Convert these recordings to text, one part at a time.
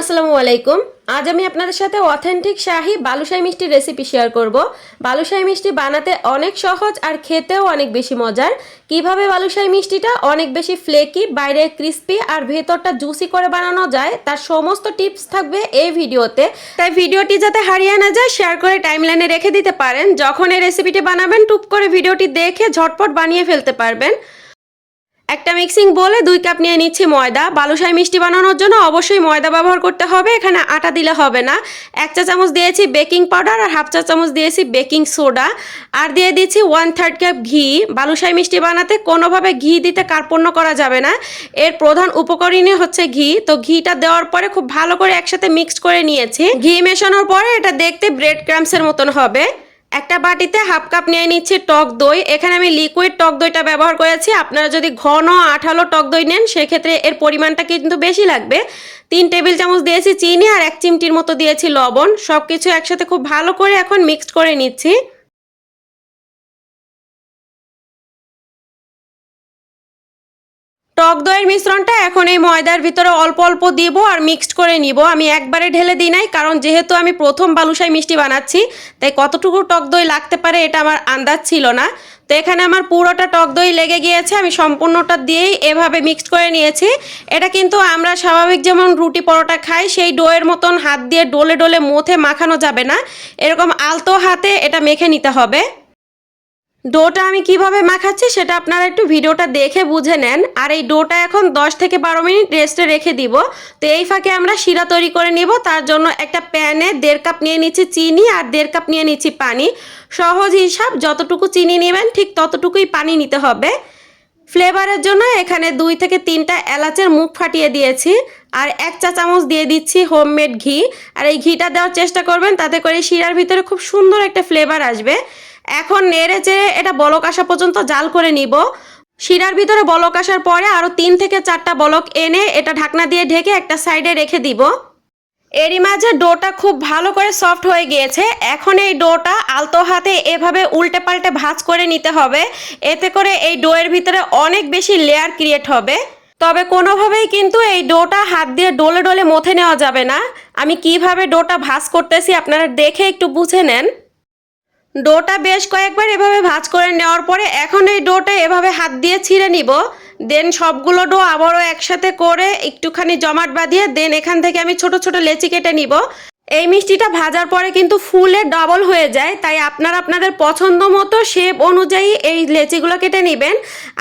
আসসালামু আলাইকুম। আজ আমি আপনাদের সাথে অথেন্টিক শাহি বালুশাহী মিষ্টির রেসিপি শেয়ার করব। বালুশাহী মিষ্টি বানাতে অনেক সহজ আর খেতেও অনেক বেশি মজার। কীভাবে বালুশাহী মিষ্টিটা অনেক বেশি ফ্লেকি বাইরে ক্রিস্পি আর ভেতরটা জুসি করে বানানো যায়, তার সমস্ত টিপস থাকবে এই ভিডিওতে। তাই ভিডিওটি যাতে হারিয়ে না যায় শেয়ার করে টাইমলাইনে রেখে দিতে পারেন। যখন এই রেসিপিটি বানাবেন, টুপ করে ভিডিওটি দেখে ঝটপট বানিয়ে ফেলতে পারবেন। একটা মিক্সিং বলে দুই কাপ নিয়ে নিচ্ছি ময়দা। বালুশাই মিষ্টি বানানোর জন্য অবশ্যই ময়দা ব্যবহার করতে হবে। এখানে আটা দিলে হবে না। এক চা চামচ দিয়েছি বেকিং পাউডার আর হাফ চা চামচ দিয়েছি বেকিং সোডা আর দিয়ে দিচ্ছি ওয়ান থার্ড কাপ ঘি। বালুশাই মিষ্টি বানাতে কোনোভাবে ঘি দিতে কার্পণ্য করা যাবে না। এর প্রধান উপকরণই হচ্ছে ঘি। তো ঘিটা দেওয়ার পরে খুব ভালো করে একসাথে মিক্সড করে নিয়েছি। ঘি মেশানোর পরে এটা দেখতে ব্রেড ক্রামসের মতন হবে। একটা বাটিতে হাফ কাপ নিয়ে নিচ্ছি টক দই। এখানে আমি লিকুইড টক দইটা ব্যবহার করেছি। আপনারা যদি ঘন আঠালো টক দই নেন, সেক্ষেত্রে এর পরিমাণটা কিন্তু বেশি লাগবে। তিন টেবিল চামচ দিয়েছি চিনি আর এক চিমটির মতো দিয়েছি লবণ। সব কিছু একসাথে খুব ভালো করে এখন মিক্সড করে নিচ্ছি। টক দইয়ের মিশ্রণটা এখন এই ময়দার ভিতরে অল্প অল্প দিব আর মিক্সড করে নিব। আমি একবারে ঢেলে দিই নাই, কারণ যেহেতু আমি প্রথম বালুশাই মিষ্টি বানাচ্ছি, তাই কতটুকু টক দই লাগতে পারে এটা আমার আন্দাজ ছিল না। তো এখানে আমার পুরোটা টক দই লেগে গিয়েছে, আমি সম্পূর্ণটা দিয়েই এভাবে মিক্সড করে নিয়েছি। এটা কিন্তু আমরা স্বাভাবিক যেমন রুটি পরোটা খাই, সেই ডোয়ের মতন হাত দিয়ে ডোলে ডোলে মুথে মাখানো যাবে না। এরকম আলতো হাতে এটা মেখে নিতে হবে। ডোটা আমি কীভাবে মাখাচ্ছি সেটা আপনারা একটু ভিডিওটা দেখে বুঝে নেন। আর এই ডোটা এখন 10 থেকে বারো মিনিট রেস্টে রেখে দিব। তো এই ফাঁকে আমরা শিরা তৈরি করে নিব। তার জন্য একটা প্যানে দেড় কাপ নিয়ে নিচ্ছি চিনি আর দেড় কাপ নিয়ে নিচ্ছি পানি। সহজ হিসাব, যতটুকু চিনি নেবেন ঠিক ততটুকুই পানি নিতে হবে। ফ্লেভারের জন্য এখানে দুই থেকে তিনটা এলাচের মুখ ফাটিয়ে দিয়েছি। আর এক চা চামচ দিয়ে দিচ্ছি হোমমেড ঘি। আর এই ঘিটা দেওয়ার চেষ্টা করবেন, তাতে করে শিরার ভিতরে খুব সুন্দর একটা ফ্লেভার আসবে। এখন নেড়ে চেড়ে এটা বলক আসা পর্যন্ত জাল করে নিব। শিরার ভিতরে বলক আসার পরে আরও তিন থেকে চারটা বলক এনে এটা ঢাকনা দিয়ে ঢেকে একটা সাইডে রেখে দিব। এরই মাঝে ডোটা খুব ভালো করে সফট হয়ে গিয়েছে। এখন এই ডোটা আলতো হাতে এভাবে উল্টে পাল্টে ভাজ করে নিতে হবে। এতে করে এই ডোয়ের ভিতরে অনেক বেশি লেয়ার ক্রিয়েট হবে। তবে কোনোভাবেই কিন্তু এই ডোটা হাত দিয়ে ডোলে ডোলে মথে নেওয়া যাবে না। আমি কীভাবে ডোটা ভাজ করতেছি আপনারা দেখে একটু বুঝে নেন। ডোটা বেশ কয়েকবার এভাবে ভাজ করে নেওয়ার পরে এখন এই ডোটা এভাবে হাত দিয়ে ছিঁড়ে নিব। দেন সবগুলো ডো আবারও একসাথে করে একটুখানি জমাট বাঁধিয়ে দেন এখান থেকে আমি ছোট ছোট লেচি কেটে নিব। এই মিষ্টিটা ভাজার পরে কিন্তু ফুলে ডবল হয়ে যায়, তাই আপনারা আপনাদের পছন্দ মতো শেপ অনুযায়ী এই লেচিগুলো কেটে নেবেন।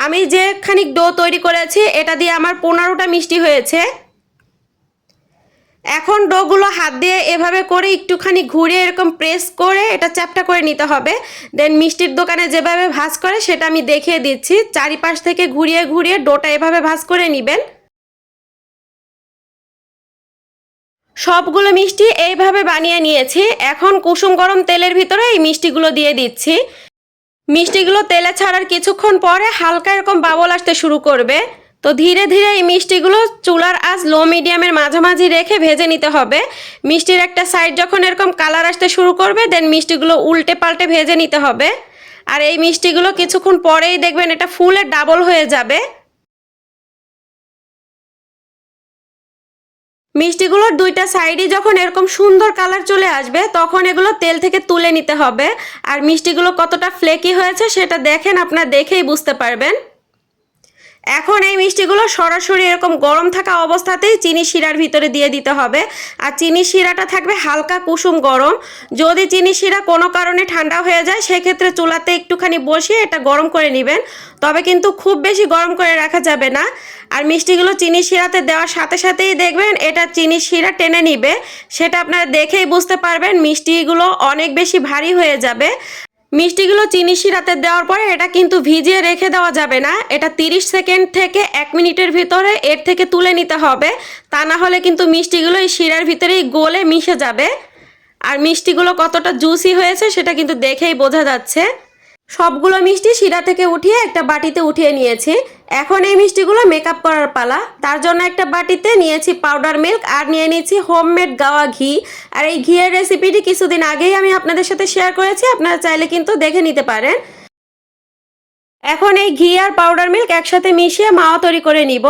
আমি যে খানিক ডো তৈরি করেছি, এটা দিয়ে আমার পনেরোটা মিষ্টি হয়েছে। এখন ডোগুলো হাত দিয়ে এভাবে করে একটুখানি ঘুরিয়ে এরকম প্রেস করে এটা চ্যাপটা করে নিতে হবে। দেন মিষ্টির দোকানে যেভাবে ভাজ করে সেটা আমি দেখিয়ে দিচ্ছি। চারিপাশ থেকে ঘুরিয়ে ঘুরিয়ে ডোটা এভাবে ভাজ করে নেবেন। সবগুলো মিষ্টি এইভাবে বানিয়ে নিয়েছি। এখন কুসুম গরম তেলের ভিতরে এই মিষ্টিগুলো দিয়ে দিচ্ছি। মিষ্টিগুলো তেলে ছাড়ার কিছুক্ষণ পরে হালকা এরকম বাবল আসতে শুরু করবে। তো ধীরে ধীরে এই মিষ্টিগুলো চুলার আজ লো মিডিয়ামের মাঝামাঝি রেখে ভেজে নিতে হবে। মিষ্টির একটা সাইড যখন এরকম কালার আসতে শুরু করবে দেন মিষ্টিগুলো উল্টে পাল্টে ভেজে নিতে হবে। আর এই মিষ্টিগুলো কিছুক্ষণ পরেই দেখবেন এটা ফুলে ডাবল হয়ে যাবে। মিষ্টিগুলোর দুইটা সাইডই যখন এরকম সুন্দর কালার চলে আসবে, তখন এগুলো তেল থেকে তুলে নিতে হবে। আর মিষ্টিগুলো কতটা ফ্লেকি হয়েছে সেটা দেখেন, আপনার দেখেই বুঝতে পারবেন। এখন এই মিষ্টিগুলো সরাসরি এরকম গরম থাকা অবস্থাতেই চিনি শিরার ভিতরে দিয়ে দিতে হবে। আর চিনি শিরাটা থাকবে হালকা কুসুম গরম। যদি চিনি শিরা কোনো কারণে ঠান্ডা হয়ে যায়, সেক্ষেত্রে চুলাতে একটুখানি বসিয়ে এটা গরম করে নেবেন। তবে কিন্তু খুব বেশি গরম করে রাখা যাবে না। আর মিষ্টিগুলো চিনি শিরাতে দেওয়ার সাথে সাথেই দেখবেন এটা চিনি শিরা টেনে নিবে। সেটা আপনারা দেখেই বুঝতে পারবেন মিষ্টিগুলো অনেক বেশি ভারী হয়ে যাবে। মিষ্টিগুলো চিনি শিরাতে দেওয়ার পরে এটা কিন্তু ভিজিয়ে রেখে দেওয়া যাবে না। এটা 30 সেকেন্ড থেকে এক মিনিটের ভিতরে এর থেকে তুলে নিতে হবে। তা না হলে কিন্তু মিষ্টিগুলো এই শিরার ভিতরেই গলে মিশে যাবে। আর মিষ্টিগুলো কতটা জুসি হয়েছে সেটা কিন্তু দেখেই বোঝা যাচ্ছে। সবগুলো মিষ্টি শিরা থেকে উঠিয়ে একটা বাটিতে উঠিয়ে নিয়েছি। এখন এই মিষ্টিগুলো মেকআপ করার পালা। তার জন্য একটা বাটিতে নিয়েছি পাউডার মিল্ক আর নিয়ে নিয়েছি হোমমেড গাওয়া ঘি। আর এই ঘিয়ের রেসিপিটি কিছুদিন আগেই আমি আপনাদের সাথে শেয়ার করেছি। আপনারা চাইলে কিন্তু দেখে নিতে পারেন। এখন এই ঘি আর পাউডার মিল্ক একসাথে মিশিয়ে মাওয়া তৈরি করে নিব।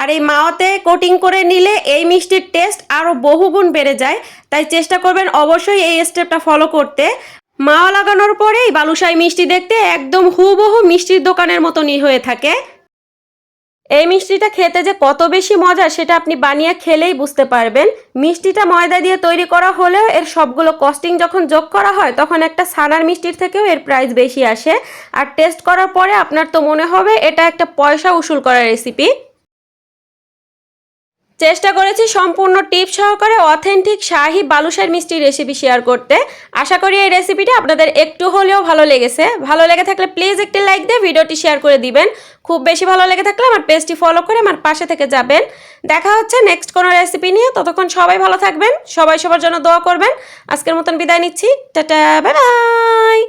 আর এই মাওয়াতে কোটিং করে নিলে এই মিষ্টির টেস্ট আরও বহুগুণ বেড়ে যায়। তাই চেষ্টা করবেন অবশ্যই এই স্টেপটা ফলো করতে। মাওয়া লাগানোর পরেই বালুশাই মিষ্টি দেখতে একদম হুবহু মিষ্টির দোকানের মতনই হয়ে থাকে। এই মিষ্টিটা খেতে যে কত বেশি মজা সেটা আপনি বানিয়ে খেলেই বুঝতে পারবেন। মিষ্টিটা ময়দা দিয়ে তৈরি করা হলেও এর সবগুলো কস্টিং যখন যোগ করা হয়, তখন একটা সানার মিষ্টির থেকেও এর প্রাইস বেশি আসে। আর টেস্ট করার পরে আপনার তো মনে হবে এটা একটা পয়সা উসুল করা রেসিপি চেষ্টা করেছি সম্পূর্ণ টিপ সহকারে অথেন্টিক শাহি বালুশার মিষ্টি রেসিপি শেয়ার করতে। আশা করি এই রেসিপিটা আপনাদের একটু হলেও ভালো লেগেছে। ভালো লেগে থাকলে প্লিজ একটি লাইক দিয়ে ভিডিওটি শেয়ার করে দিবেন। খুব বেশি ভালো লেগে থাকলে আমার পেজটি ফলো করে আমার পাশে থেকে যাবেন। দেখা হচ্ছে নেক্সট কোনো রেসিপি নিয়ে। ততক্ষণ সবাই ভালো থাকবেন। সবাই সবার জন্য দোয়া করবেন। আজকের মতন বিদায় নিচ্ছি। Tata bye bye